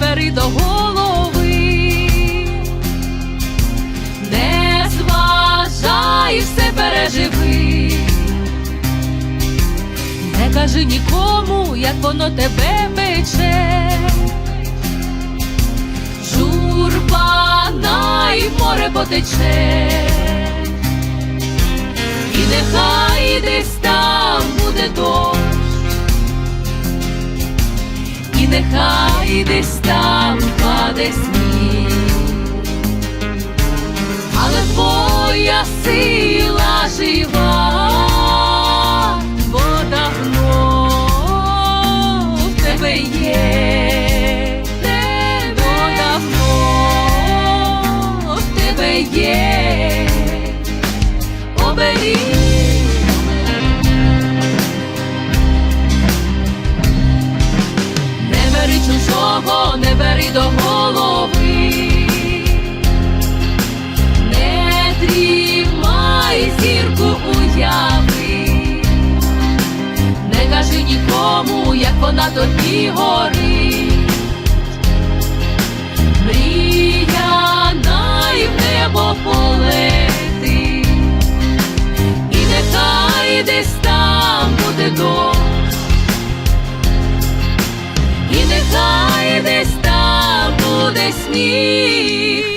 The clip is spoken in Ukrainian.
бери до голови, не зважай, все переживи. Не кажи нікому, як воно тебе пече. Журба най море потече, і нехай десь там буде дощ, і нехай десь там паде сніг, але твоя сила жива, бо в тебе є, бо давно в тебе є, оберіг. Чужого, не бери до голови, не дрімай зірку уяви, не кажи нікому, як вона тобі горить, sneak.